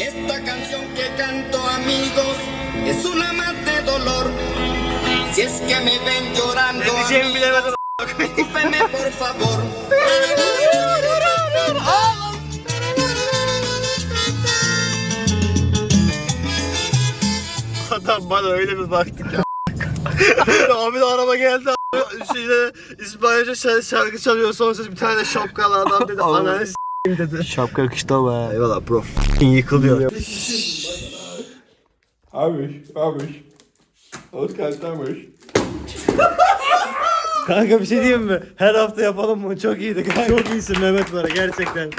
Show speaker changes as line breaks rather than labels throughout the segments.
Esta canción que canto amigos es una más de dolor. Si es que me ven llorando, discúlpenme por favor.
Adam bana öyle bir baktı ki. abi de araba geldi abi. Şeyde İspanyolca şarkı, şarkı çalıyor son ses bir tane şapkalı adam dedi. Ananı dedi.
Şapka kışta be.
Eyvallah bro. Yıkılıyor.
Habe ich. Oskar Stammers.
Kanka bir şey diyeyim mi? Her hafta yapalım bunu. Çok iyiydi kanka. Çok iyisin Mehmet Bara gerçekten.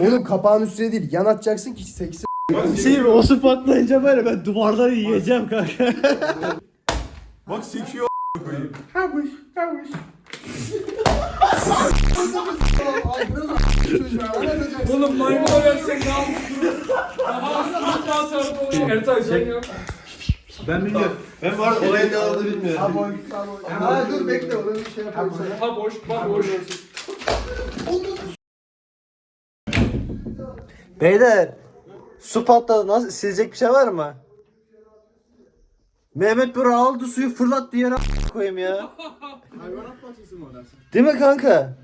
Oğlum kapağın üstüne değil yan atacaksın ki seksi.
Bir şey mi? O su patlayınca böyle ben duvarları yiyeceğim kanka.
Bak sekiyor koyayım.
Oğlum maymuna versek daha. Daha daha. Ertay sen yap.
Ben bilmiyorum. Ben arada olayın ne olduğunu bilmiyorum.
Ha dur bekle onu bir şey yapalım sana.
Ha boş, bak boş.
Beyler su patladı. Nasıl silecek bir şey var mı? Mehmet Bura aldı suyu fırlattı yere koyayım ya. Değil mi kanka?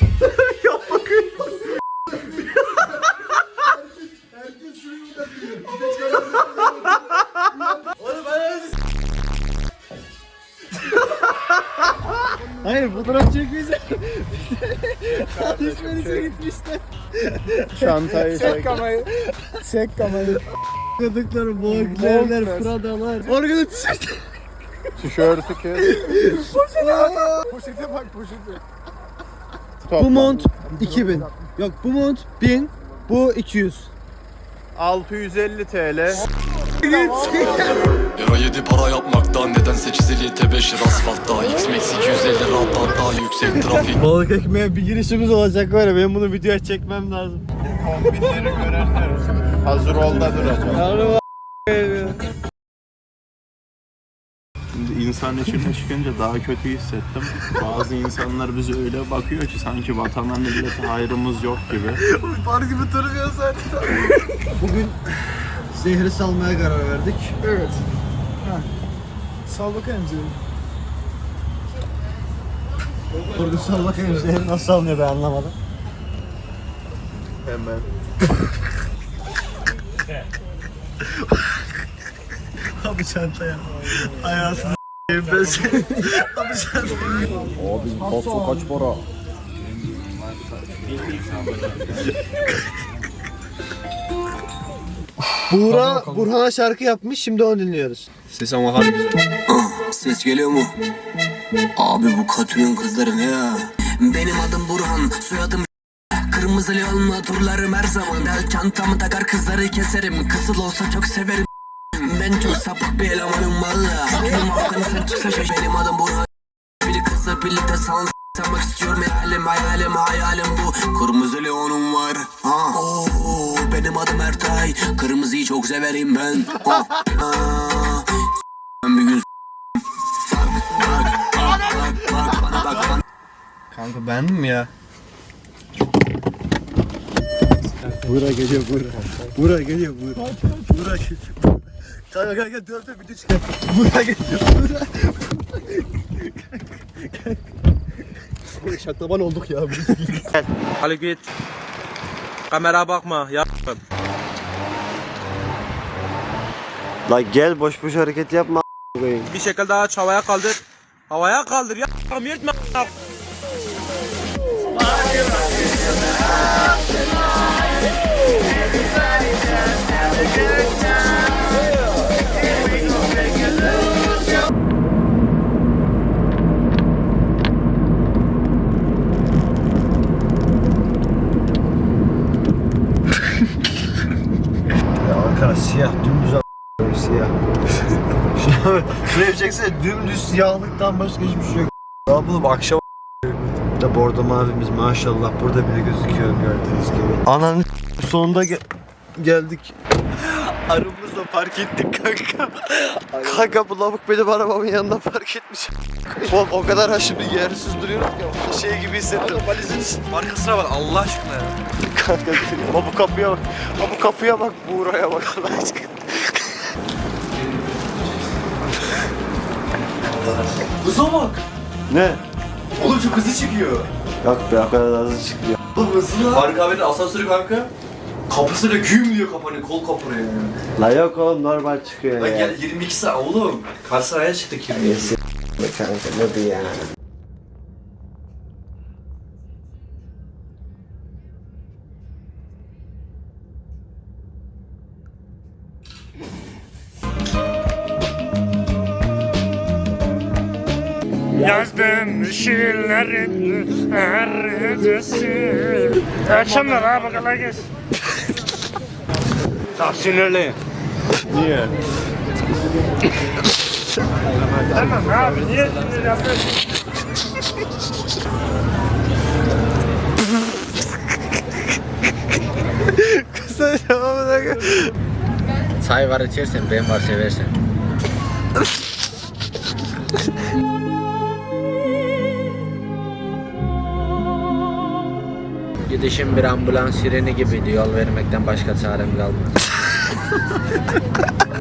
Hayır fotoğraf çekmeyeceğim. Alışverişe gitmişler.
Çantayı çek. kamerayı. Çek kamerayı.
Kadıkları, boğuklarlar, Prada'lar. Organı tişört.
Tişörtü kes. Poşete bak poşete.
Bu mont 2000. Yok bu mont 1000. Bu 200.
650 TL.
Euro 7 para yapmaktan nedense çizili tebeşir asfaltta X-Max 250 rahat hatta yüksek trafik
Balık ekmeğe bir girişimiz olacak var ya benim bunu videoya çekmem lazım.
Kombinleri görenler hazır ol da duracak.
Şimdi insan içine çıkınca daha kötü hissettim. Bazı insanlar bize öyle bakıyor ki sanki vatana millete hayrımız yok gibi.
Var gibi duruyor zaten. Bugün zehri salmaya karar verdik.
Evet. Ha. Sal bakayım seni.
Burada sal bakayım zehri nasıl salmıyor ben anlamadım.
Hemen.
Abi çantaya. Hayatını ben seni. Abi çantaya.
Abi patso kaç para?
Buğra, Burhan'a şarkı yapmış şimdi onu dinliyoruz.
Ses ama harbi güzel.
Ses geliyor mu? Abi bu katının kızları ne ya? Benim adım Burhan, soyadım Kırmızılı olma turlarım her zaman Del çantamı takar kızları keserim Kızıl olsa çok severim Ben çok sapık bir elemanım valla Aklım Afgan'ı sen çıksa şaş Benim adım Burhan Biri kızla birlikte sans Sanmak istiyorum hayalim hayalim hayalim bu Kırmızı leonum var benim Ertay Kırmızıyı çok severim ben. Aa, Ben bir gün
Kanka beğendin mi ya? Buğra geliyor Buğra. Buğra geliyor Buğra. Buğra geliyor. Kanka kanka dur dur video çıkar. Buğra geliyor Buğra. Şaklaban olduk ya.
Ali git. Kamera bakma. Ya.
La gel boş boş hareket yapma.
Bir şekilde aç havaya kaldır. Havaya kaldır ya. Yırtma.
Ya arkadaş siyah dümdüz siyah. Şuna şuraya bir çeksene dümdüz siyahlıktan başka hiçbir şey yok. yapalım akşam
Da bordo mavimiz maşallah burada bile gözüküyor gördüğünüz gibi. Ananı sonunda ge- geldik.
aramızda park ettik kanka.
Kanka bu lavuk benim arabamın yanında park etmiş. Oğlum o kadar ha şimdi yersiz duruyorum ki şey gibi hissettim.
Valizin arkasına bak Allah aşkına ya.
Kanka ama bu kapıya bak. Ama bu kapıya bak, Buğra'ya bak Allah aşkına.
Hıza bak.
Ne?
Oğlum çok hızlı çıkıyor.
Yok be o kadar da hızlı çıkmıyor.
Oğlum hızlı lan. Faruk abinin asansörü kanka. Kapısı da güm diyor kapanıyor. Kol kapanıyor yani.
La yok oğlum normal çıkıyor
Lan
ya.
gel 22 saat oğlum. Kaç sıraya çıktık 22 saat.
Kanka ne bu ya?
Yazdım şiirlerin neredesin? Akşamlar abi kolay gelsin. Çok sinirliyim.
Niye?
Tamam abi niye sinir yapıyorsun?
Çay var içersen ben var seversen. Gidişim bir ambulans sireni gibiydi. Yol vermekten başka çarem kalmadı.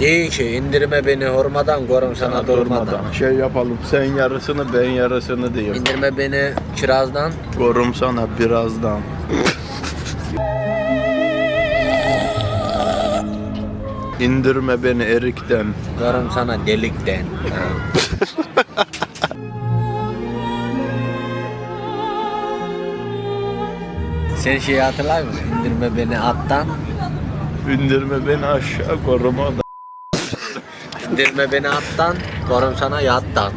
Deyin ki indirme beni hormadan, korum sana durmadan.
Durmadan şey yapalım. Sen yarısını ben yarısını diyeyim.
İndirme beni kirazdan,
Korum sana birazdan. İndirme beni erikten.
korum sana delikten. Sen şeyi hatırlar mısın? İndirme beni attan,
İndirme beni aşağı koruma da.
indirme beni attan, korum sana yattan.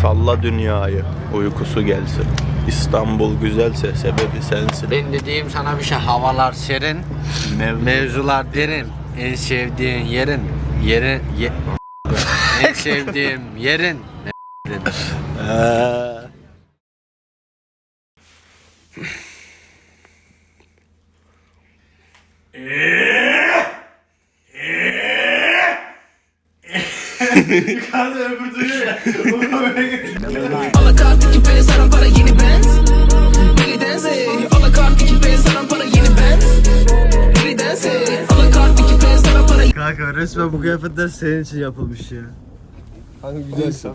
Salla dünyayı, uykusu gelsin. İstanbul güzelse sebebi sensin.
Ben dediğim sana bir şey, havalar serin,
Mevzu
mevzular derin. En sevdiğin yerin, yerin, ye... sevdiğim yerin.
Alakart iki pes sana para yeni Benz Belly dance Alakart iki sana para yeni Benz Belly dance Alakart iki sana para
Kanka resmen bu kıyafetler senin için yapılmış ya. Kanka güzelsin.